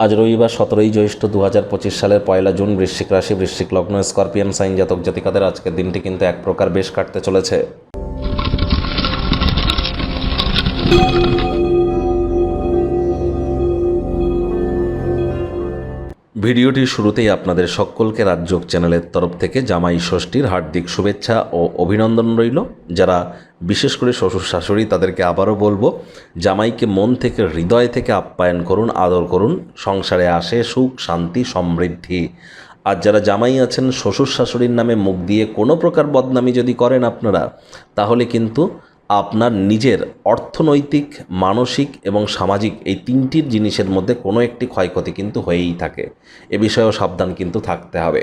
আজ রবিবার সতেরোই জ্যৈষ্ঠ দু হাজার পঁচিশ সালের পয়লা জুন বৃশ্চিক রাশি, বৃশ্চিক লগ্ন, স্করপিয়ান, সাইন জাতক জাতিকাদের আজকের দিনটি কিন্তু এক প্রকার বেশ কাটতে চলেছে। ভিডিওটির শুরুতেই আপনাদের সকলকে রাজযোগ চ্যানেলের তরফ থেকে জামাই ষষ্ঠীর হার্দিক শুভেচ্ছা ও অভিনন্দন রইল। যারা বিশেষ করে শ্বশুর শাশুড়ি, তাদেরকে আবারও বলব, জামাইকে মন থেকে, হৃদয় থেকে আপ্যায়ন করুন, আদর করুন, সংসারে আসে সুখ, শান্তি, সমৃদ্ধি। আর যারা জামাই আছেন, শ্বশুর শাশুড়ির নামে মুখ দিয়ে কোনো প্রকার বদনামি যদি করেন আপনারা, তাহলে কিন্তু আপনার নিজের অর্থনৈতিক, মানসিক এবং সামাজিক এই তিনটির জিনিসের মধ্যে কোনো একটি ক্ষয়ক্ষতি কিন্তু হয়েই থাকে। এ বিষয়েও সাবধান কিন্তু থাকতে হবে।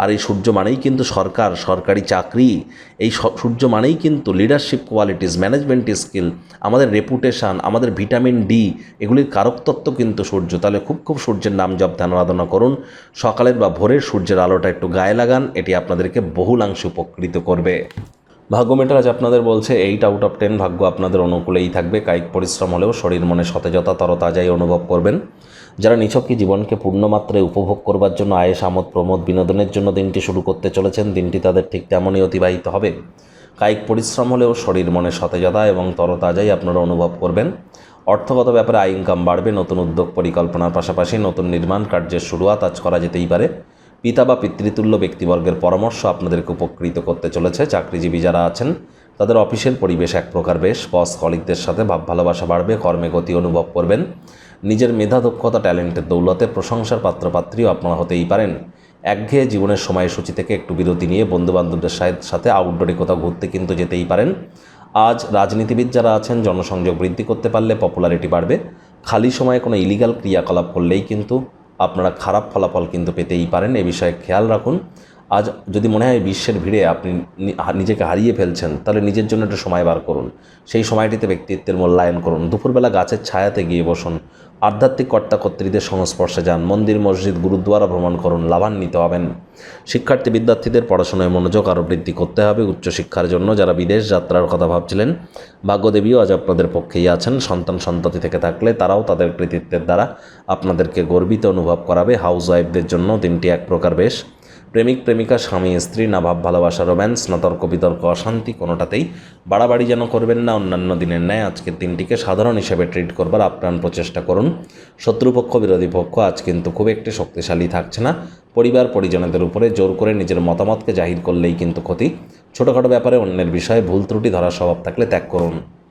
আর এই সূর্য মানেই কিন্তু সরকার, সরকারি চাকরি। এই সূর্য মানেই কিন্তু লিডারশিপ কোয়ালিটিস ম্যানেজমেন্ট স্কিল আমাদের রেপুটেশান আমাদের ভিটামিন ডি এগুলির কারকতত্ত্ব কিন্তু সূর্য। তাহলে খুব খুব সূর্যের নাম জপ, ধ্যান, আরাধনা করুন। সকালের বা ভোরের সূর্যের আলোটা একটু গায়ে লাগান, এটি আপনাদেরকে বহুলাংশে উপকৃত করবে। ভাগ্য মেটার আজ আপনাদের বলছে এইট আউট অফ টেন ভাগ্য আপনাদের অনুকূলেই থাকবে। কায়িক পরিশ্রম হলেও শরীর মনে সতেজতা তরতাজাই অনুভব করবেন। যারা নিছকই জীবনকে পূর্ণমাত্রায় উপভোগ করবার জন্য আয়েস, আমোদ, প্রমোদ, বিনোদনের জন্য দিনটি শুরু করতে চলেছেন, দিনটি তাদের ঠিক তেমনই অতিবাহিত হবে। কায়িক পরিশ্রম হলেও শরীর মনে সতেজতা এবং তরতাজাই আপনারা অনুভব করবেন। অর্থগত ব্যাপারে আয় ইনকাম বাড়বে, নতুন উদ্যোগ পরিকল্পনার পাশাপাশি নতুন নির্মাণ কার্যের শুরুয়াত আজ করা যেতেই পারে। পিতা বা পিতৃতুল্য ব্যক্তিবর্গের পরামর্শ আপনাদেরকে উপকৃত করতে চলেছে। চাকরিজীবী যারা আছেন, তাদের অফিসের পরিবেশ এক প্রকার বেশ। বস কলিকদের সাথে ভাব ভালোবাসা বাড়বে, কর্মে গতি অনুভব করবেন। নিজের মেধা, দক্ষতা, ট্যালেন্টের দৌলতে প্রশংসার পাত্রপাত্রীও আপনারা হতেই পারেন। একঘেয়ে জীবনের সময়সূচি থেকে একটু বিরতি নিয়ে বন্ধুবান্ধবদের সাথে- আউটডোরে কোথাও ঘুরতে কিন্তু যেতেই পারেন। আজ রাজনীতিবিদ যারা আছেন, জনসংযোগ বৃদ্ধি করতে পারলে পপুলারিটি বাড়বে। খালি সময়ে কোনো ইলিগাল ক্রিয়াকলাপ করলেই কিন্তু আপনারা খারাপ ফলাফল কিন্তু পেতেই পারেন। এ বিষয়ে খেয়াল রাখুন। আজ যদি মনে হয় বিশ্বের ভিড়ে আপনি নিজেকে হারিয়ে ফেলছেন, তাহলে নিজের জন্য একটু সময় বার করুন। সেই সময়টিতে ব্যক্তিত্বের মূল্যায়ন করুন। দুপুরবেলা গাছের ছায়াতে গিয়ে বসুন। আধ্যাত্মিক কর্তাকর্ত্রীদের সংস্পর্শে যান। মন্দির, মসজিদ, গুরুদ্বারা ভ্রমণ করুন। লাভান্বিত হবেন। শিক্ষার্থী বিদ্যার্থীদের পড়াশোনায় মনোযোগ আরও বৃদ্ধি করতে হবে উচ্চশিক্ষার জন্য। যারা বিদেশ যাত্রার কথা ভাবছিলেন, ভাগ্যদেবীও আজ আপনাদের পক্ষেই আছেন। সন্তান, সন্ততি থেকে থাকলে তারাও তাদের কৃতিত্বের দ্বারা আপনাদেরকে গর্বিত অনুভব করাবে। হাউস ওয়াইফদের জন্য দিনটি এক প্রকার বেশ। প্রেমিক, প্রেমিকা, স্বামী, স্ত্রী না ভাব ভালোবাসা, রোম্যান্স না তর্ক বিতর্ক, অশান্তি কোনোটাতেই বাড়াবাড়ি যেন করবেন না অন্যান্য দিনের ন্যায়। আজকের দিনটিকে সাধারণ হিসেবে ট্রিট করবার আপ্রাণ প্রচেষ্টা করুন। শত্রুপক্ষ, বিরোধী পক্ষ আজ কিন্তু খুব একটি শক্তিশালী থাকছে না। পরিবার, পরিজনদের উপরে জোর করে নিজের মতামতকে জাহির করলেই কিন্তু ক্ষতি। ছোটোখাটো ব্যাপারে অন্যের বিষয়ে ভুল ত্রুটি ধরার স্বভাব থাকলে ত্যাগ করুন।